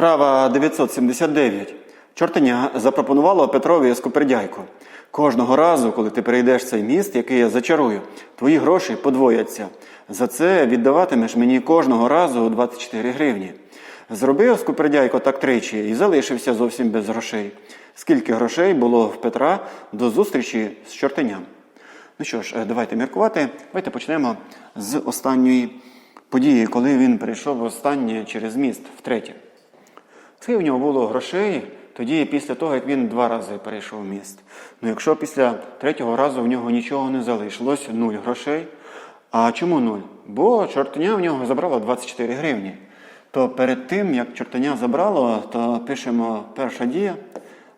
Вправа 979. Чортеня запропонувало Петрові скупердяйку. Кожного разу, коли ти перейдеш цей міст, який я зачарую, твої гроші подвояться. За це віддаватимеш мені кожного разу 24 гривні. Зробив скупердяйко так тричі і залишився зовсім без грошей. Скільки грошей було в Петра до зустрічі з чортеням? Ну що ж, е, давайте міркувати. Давайте почнемо з останньої події, коли він перейшов останнє через міст втретє. Скільки в нього було грошей тоді, після того, як він два рази перейшов міст. Ну, якщо після третього разу в нього нічого не залишилось, нуль грошей. А чому нуль? Бо чортеня в нього забрало 24 гривні. То перед тим, як чортеня забрало, то пишемо перша дія.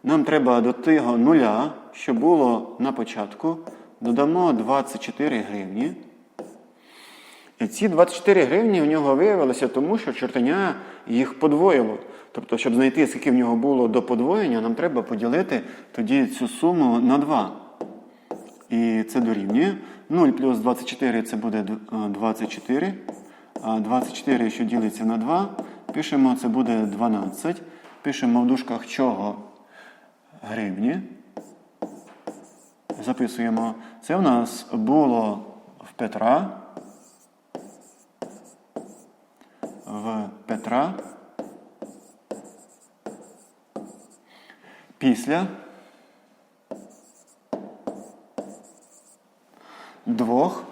Нам треба до того нуля, що було на початку, додамо 24 гривні. І ці 24 гривні в нього виявилися тому, що чортеня їх подвоїло. Тобто, щоб знайти, скільки в нього було до подвоєння, нам треба поділити тоді цю суму на 2. І це дорівнює. 0 плюс 24 це буде е, 24. А 24, що ділиться на 2, пишемо, це буде 12. Пишемо в дужках чого гривні. Записуємо. Це в нас було в Петра. В Петра. Після двох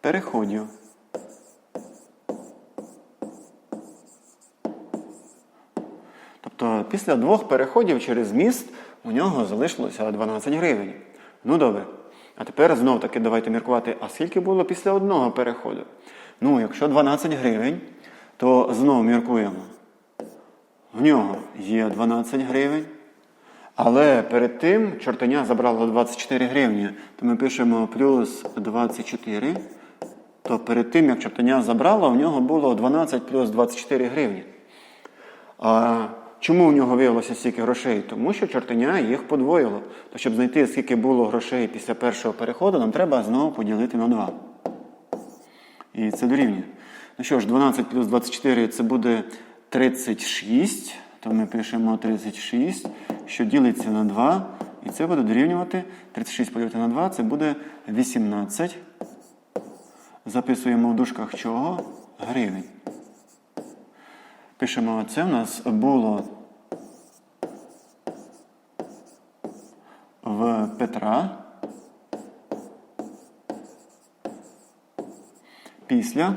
переходів. Тобто після двох переходів через міст у нього залишилося 12 гривень. Ну добре. А тепер знов таки давайте міркувати, а скільки було після одного переходу? Ну, якщо 12 гривень, то знову міркуємо. В нього є 12 гривень. Але перед тим чортеня забрало 24 гривні, то ми пишемо плюс 24. То перед тим, як чортеня забрало, в нього було 12 плюс 24 гривні. А чому в нього виявилося стільки грошей? Тому що чортеня їх подвоїло. То щоб знайти, скільки було грошей після першого переходу, нам треба знову поділити на 2. І це дорівнює. Ну що ж, 12 плюс 24 це буде 36. То ми пишемо 36, що ділиться на 2. І це буде дорівнювати 36 поділити на 2, це буде 18. Записуємо в дужках чого? Гривень. Пишемо, це в нас було в Петра. Після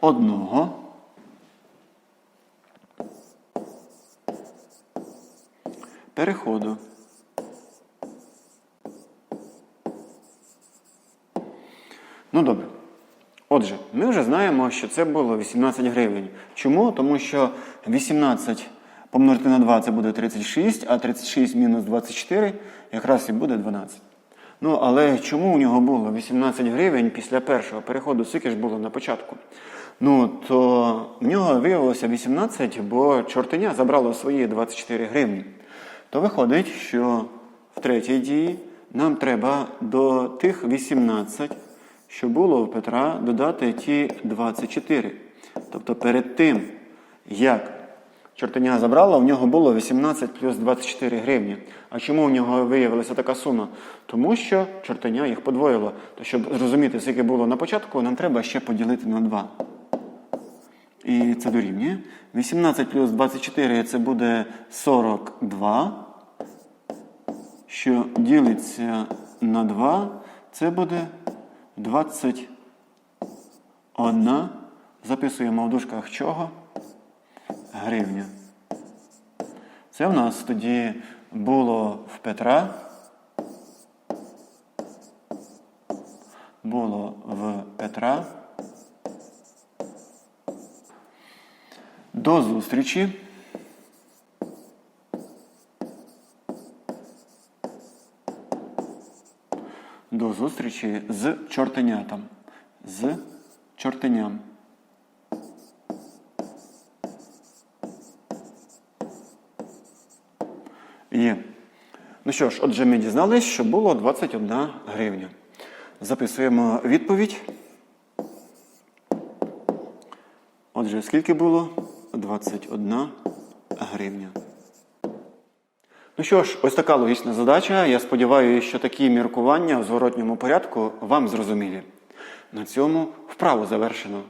одного переходу. Ну добре. Отже, ми вже знаємо, що це було 18 гривень. Чому? Тому що 18 помножити на 2 це буде 36, а 36 мінус 24 якраз і буде 12. Ну, але чому у нього було 18 гривень після першого переходу, скільки ж було на початку? Ну, то в нього виявилося 18, бо чортеня забрало свої 24 гривні. То виходить, що в третій дії нам треба до тих 18, що було у Петра, додати ті 24. Тобто перед тим, як чортеня забрала, в нього було 18 плюс 24 гривні. А чому в нього виявилася така сума? Тому що чортеня їх подвоїло. То щоб зрозуміти, скільки було на початку, нам треба ще поділити на 2. І це дорівнює. 18 плюс 24 це буде 42. Що ділиться на 2, це буде 21. Записуємо в дужках чого? Гривня. Це в нас тоді було в Петра. Було в Петра. До зустрічі. До зустрічі з чортенятом. З чортеням. Є. Ну що ж, отже, ми дізналися, що було 21 гривня. Записуємо відповідь. Отже, скільки було? 21 гривня. Ну що ж, ось така логічна задача. Я сподіваюся, що такі міркування в зворотньому порядку вам зрозумілі. На цьому вправу завершено.